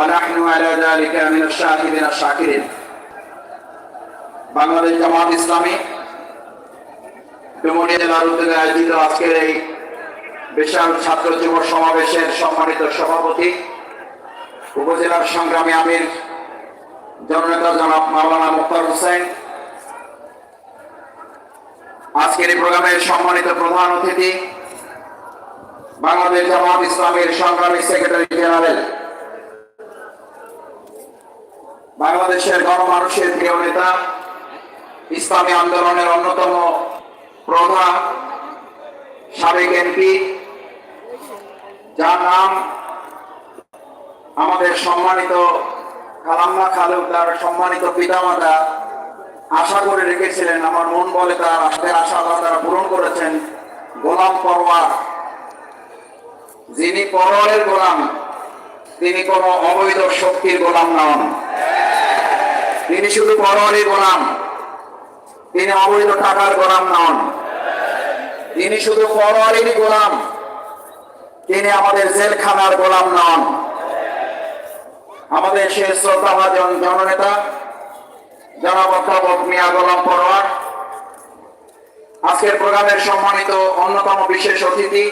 ونحن على ذلك من الشاهدين الشاكرين বাংলাদেশ জামাত ইসলামী ডুমুরিয়া জেলার উদ্যোগে আয়োজিত আজকের এই বিশাল ছাত্র যুব সমাবেশের সম্মানিত সভাপতি উপজেলার সংগ্রামী আমির জননেতা জনাব মাওলানা মুক্তার হোসেন আজকের এই প্রোগ্রামের সম্মানিত প্রধান অতিথি বাংলাদেশ জামাত ইসলামের সংগ্রামী সেক্রেটারি জেনারেল বাংলাদেশের গণমানুষের প্রিয় নেতা, ইসলামী আন্দোলনের অন্যতম প্রধান সাবেক এমপি, যার নাম আমাদের সম্মানিত কালাম্মা খালেদ তার সম্মানিত পিতামাতা, আশা করে রেখেছিলেন, আমার মন বলে তার তাদের আশা তারা পূরণ করেছেন গোলাম পরওয়ার যিনি পরওয়ারের গোলাম, তিনি কোন অবৈধ শক্তির গোলাম নন তিনি শুধু পরওয়ারের গোলাম। তিনি অবৈধ টাকার গোলাম নন। তিনি শুধু পরওয়ারেরই গোলাম। তিনি আমাদের জেলখানার গোলাম নন। আমাদের সে শ্রদ্ধাভাজন জননেতা, জনাব অধ্যাপক মিয়া গোলাম পরোয়ার। আজকের প্রোগ্রামের সম্মানিত অন্যতম বিশেষ অতিথি,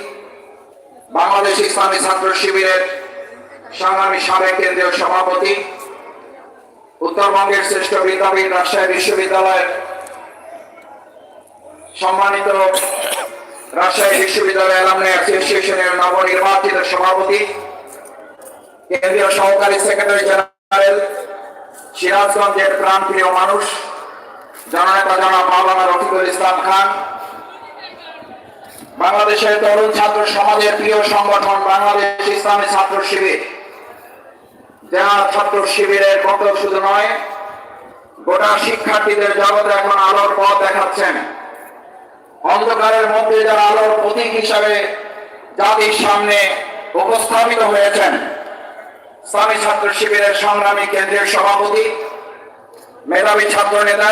বাংলাদেশ ইসলামী ছাত্র শিবিরের সংগ্রামী সাবেক কেন্দ্রীয় সভাপতি উত্তরবঙ্গের শ্রেষ্ঠ বিদ্যাপীঠ রাজশাহী বিশ্ববিদ্যালয়ের সম্মানিত রাজশাহী বিশ্ববিদ্যালয় অ্যালামনাই অ্যাসোসিয়েশনের নবনির্বাচিত সভাপতি, কেন্দ্রীয় সহকারী সেক্রেটারি জেনারেল সিরাজগঞ্জের প্রাণপ্রিয় মানুষ, জননেতা জনাব মাওলানা রফিকুল ইসলাম খান, বাংলাদেশের তরুণ ছাত্র সমাজের প্রিয় সংগঠন বাংলাদেশ ইসলামী ছাত্র শিবির। যারা ছাত্র শিবিরের মতো শুধু নয়, গোটা শিক্ষার্থীদের জগতে এখন আলোর পথ দেখাচ্ছেন। অন্ধকারের মধ্যে যারা আলোর প্রতীক হিসাবে জাতির সামনে উপস্থাপিত হয়েছেন, স্বামী ছাত্র শিবিরের সংগ্রামী কেন্দ্রীয় সভাপতি, মেধাবী ছাত্র নেতা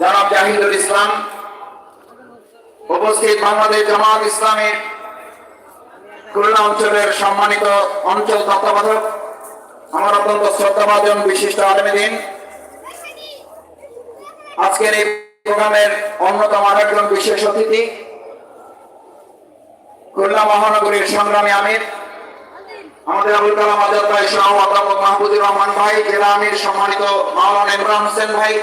জনাব জাহিদুল ইসলাম, উপস্থিত বাংলাদেশ জামাত ইসলামের খুলনা অঞ্চলের সম্মানিত অঞ্চল তত্ত্বাবধায়ক আমার অত্যন্ত শ্রদ্ধাভাজন বিশিষ্ট আলমীদিন। আজকের এই প্রোগ্রামের অন্যতম আরেকজন বিশেষ অতিথি, খুলনা মহানগরীর সংগ্রামী আমির, আমাদের আবুল কালাম আজাদ ভাই সহ অধ্যাপক মাহবুবুর রহমান ভাই, জেলা আমির সম্মানিত মাওলানা ইমরান হোসেন ভাই,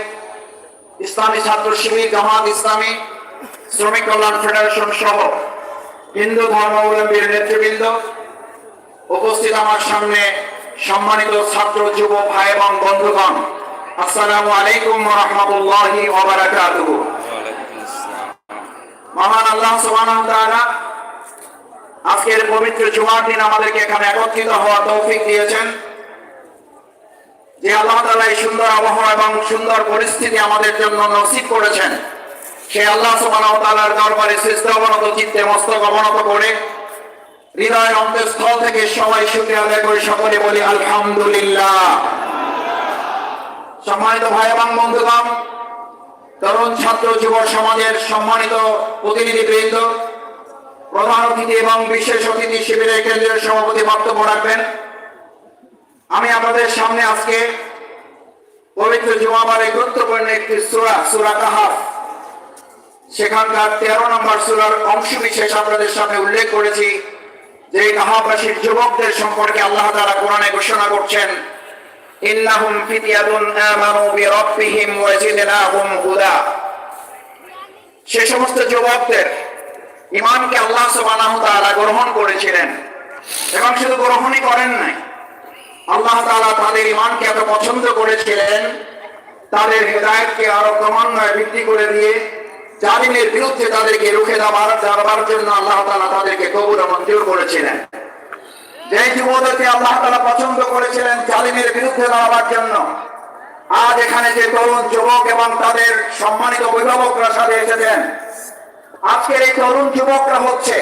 ইসলামী ছাত্র শিবির, জামাত ইসলামী, শ্রমিক কল্যাণ ফেডারেশন সহ হিন্দু ধর্মাবলম্বীর নেতৃবৃন্দ, উপস্থিত আমার সামনে সম্মানিত ছাত্র, যুব ভাই এবং বন্ধুগণ, আসসালামু আলাইকুম রহমতুল্লাহি মহান আল্লাহ সুবহানাহু তাআলা আজকের পবিত্র জুমার দিন আমাদেরকে এখানে একত্রিত হওয়া তৌফিক দিয়েছেন। যে আল্লাহ তাআলা এই সুন্দর আবহাওয়া এবং সুন্দর পরিস্থিতি আমাদের জন্য নসিব করেছেন, সে আল্লাহ সুবহানাহু তাআলার দরবারে সৃষ্ট অবনত চিত্তে মস্তক অবনত করে হৃদয়ের অন্তঃস্থল থেকে সবাই শুকরিয়া আদায় করে সকলে বলি, আলহামদুলিল্লাহ। সম্মানিত ভাই এবং বন্ধুগণ, তরুণ ছাত্র যুব সমাজের সম্মানিত প্রতিনিধিবৃন্দ প্রধান অতিথি এবং বিশেষ অতিথি শিবিরের কেন্দ্রীয় সভাপতি বক্তব্য রাখবেন। আমি আপনাদের সামনে আজকে পবিত্র জুমাবারে গুরুত্বপূর্ণ একটি সুরা সুরা কাহাফ, সেখানকার তেরো নম্বর সুরার অংশ বিশেষ আপনাদের সামনে উল্লেখ করেছি। যে কাহাবাসীর যুবকদের সম্পর্কে আল্লাহ তাআলা কোরআনে ঘোষণা করছেন, ইন্নাহুম ফিতিয়াতুন আমানু বিরাব্বিহিম ওয়া জিদনাহুম হুদা। সে সমস্ত যুবকদের ইমানকে আল্লাহ সুবহানাহু তাআলা গ্রহণ করেছিলেন এবং শুধু গ্রহণই করেন নাই, আল্লাহ তাআলা তাদের ইমানকে এত পছন্দ করেছিলেন, তাদের হৃদায়তকে আরও ক্রমান্বয়ে বৃদ্ধি করে দিয়ে জালিমের বিরুদ্ধে তাদেরকে রুখে দেওয়ার জন্য আল্লাহ তাআলা তাদেরকে কবুল ও মঞ্জুর করেছিলেন। যে যুবদেরকে আল্লাহ তাআলা পছন্দ করেছিলেন, জালিমের বিরুদ্ধে দাঁড়াবার জন্য, আজ এখানে যে তরুণ যুবক এবং তাদের সম্মানিত অভিভাবকরা সাথে এসেছেন, আজকের এই তরুণ যুবকরা হচ্ছে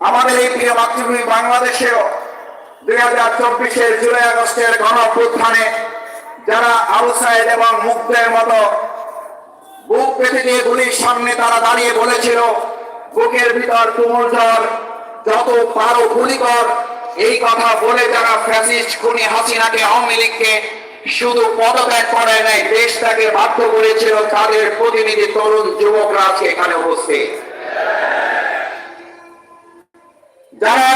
আমাদের এই প্রিয় মাতৃভূমি বাংলাদেশেও দুই হাজার চব্বিশের জুলাই আগস্টের গণ যারা আউসাইড এবং মুক্তের মতো বুক পেতে দিয়ে গুলির সামনে তারা দাঁড়িয়ে বলেছিল, বুকের ভিতর তুমুল জ্বর, যত পারো গুলি কর। এই কথা বলে যারা ফ্যাসিস্ট খুনি হাসিনাকে আওয়ামী লীগকে শুধু পদত্যাগ করে নাই, দেশটাকে বাধ্য করেছিল, তাদের প্রতিনিধি তরুণ যুবকরা আজকে এখানে উপস্থিত। যারা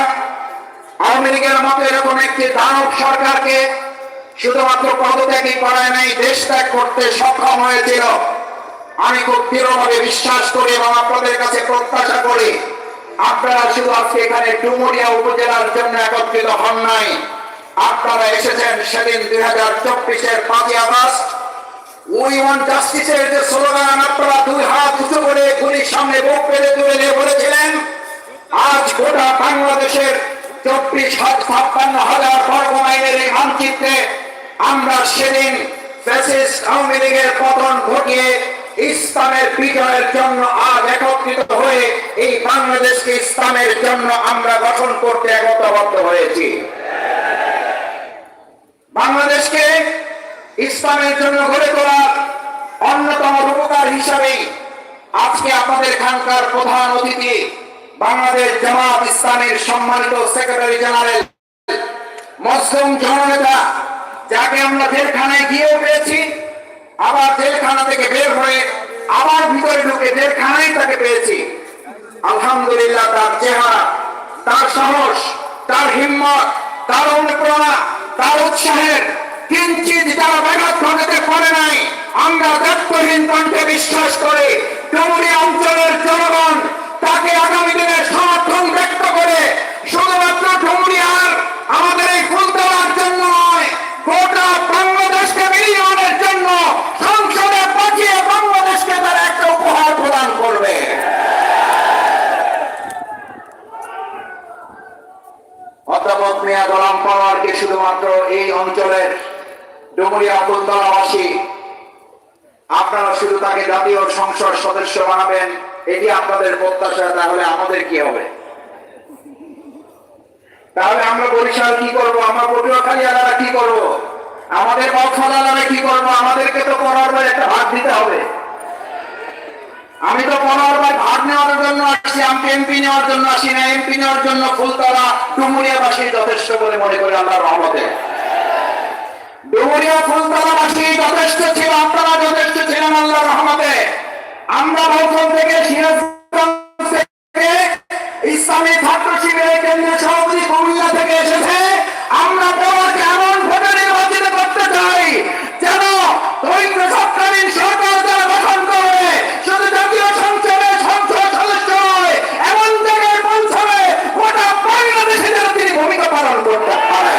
আওয়ামী লীগের মতো এরকম একটি দানব সরকারকে শুধুমাত্র পদত্যাগই করায় নাই, দেশ ত্যাগ করতে সক্ষম হয়েছিল। আমি খুব দৃঢ়ভাবে বিশ্বাস করি এবং আপনাদের কাছে প্রত্যাশা করি। আপনারা শুধু আজকে এখানে ডুমুরিয়া উপজেলার জন্য একত্রিত হন নাই। আপনারা এসেছেন সেদিন দুই হাজার চব্বিশের পাঁচই আগস্ট। উই ওয়ান্ট জাস্টিসের যে স্লোগান, আপনারা দুই হাত উঁচু করে গুলির সামনে বুক পেতে তুলে নিয়ে বলেছিলেন, আজ গোটা বাংলাদেশের চব্বিশ ছাপ্পান্ন হাজার বর্গ মাইলের এই মানচিত্রে আমরা সেদিন ফ্যাসিস্ট আওয়ামী লীগের পতন ঘটিয়ে ইসলামের বিজয়ের জন্য আজ একত্রিত হয়ে এই বাংলাদেশকে ইসলামের জন্য আমরা গঠন করতে একতাবদ্ধ হয়েছি। বাংলাদেশকে ইসলামের জন্য গড়ে তোলার অন্যতম রূপকার হিসাবে আজকে আপনাদের এখানকার প্রধান অতিথি বাংলাদেশ জামাত ইসলামের সম্মানিত সেক্রেটারি জেনারেল মুসলিম জননেতা, যাকে আমরা জেলখানায় গিয়েও পেয়েছি আবার জেলখানা থেকে বের হয়ে আবার ভিতরে ঢুকে জেলখানায় তাকে পেয়েছি। আলহামদুলিল্লাহ, তার চেহারা, তার সাহস, তার হিম্মত, তার অনুপ্রেরণা, তার উৎসাহের বিশ্বাস করে অঞ্চলের জনগণ তাকে আগামী দিনে সমর্থন ব্যক্ত করে শুধুমাত্র ডুমুরিয়ার আমাদের এই ফুলতলার জন্য নয় গোটা বাংলাদেশকে বিনিয়োগের জন্য সংসদে পাঠিয়ে বাংলাদেশকে তারা একটা উপহার প্রদান করবে অধ্যাপক মিয়া গোলাম পাওয়ারকে শুধুমাত্র এই অঞ্চলের ডুমুরিয়া ফুলতলাবাসী আপনারা শুধু তাকে জাতীয় সংসদ সদস্য বানাবেন, এটি আপনাদের প্রত্যাশা, তাহলে আমাদের কি হবে? তাহলে আমরা বরিশাল কি করব? আমরা পটুয়াখালী এলাকা কি করব? আমাদের এলাকায় কি করব? আমাদেরকে তো পনেরোবার একটা ভাগ দিতে হবে। আমি তো পনেরোবার ভাগ নেওয়ার জন্য আসছি আমি এমপি নেওয়ার জন্য আসি না। এমপি নেওয়ার জন্য ফুলতলা ডুমুরিয়াবাসী যথেষ্ট বলে মনে করি আল্লাহ রহমতে। ডুমুরিয়া ফুলতলাবাসী যথেষ্ট ছিল, আপনারা যথেষ্ট ছিলেন আল্লাহ রহমতে। আমরা প্রথম থেকে ইসলামী ছাত্র শিবিরের কেন্দ্রীয় সভাপতি কুমিল্লা থেকে এসেছে। আমরা তোমাকে এমন ভোটে নির্বাচিত করতে চাই যেন দৈন্য সরকারীর সরকার যারা গঠন করে শুধু জাতীয় সংসদে সংসদ সদস্য নয় এমন জায়গায় পৌঁছাবে গোটা বাংলাদেশে যেন তিনি ভূমিকা পালন করতে পারে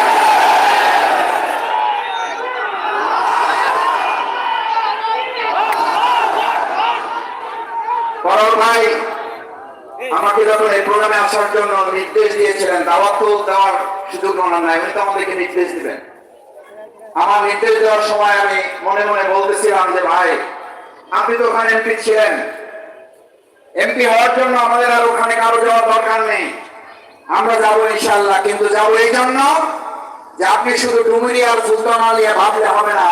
বড় ভাই যখন এই প্রোগ্রামে আসার জন্য নির্দেশ দিয়েছিলেন। দাওয়াত দেওয়ার সুযোগ ওনার নাই, উনি তো আমাদেরকে নির্দেশ দিবেন। আমার নির্দেশ দেওয়ার সময় আমি মনে মনে বলতেছিলাম যে, ভাই, আপনি তো ওখানে এমপি ছিলেন। এমপি হওয়ার জন্য আমাদের আর ওখানে কারও যাওয়ার দরকার নেই। আমরা যাব ইনশাল্লাহ কিন্তু যাব এই জন্য যে আপনি শুধু ডুমুরি আর ফুলতনা নিয়ে ভাবলে হবে না।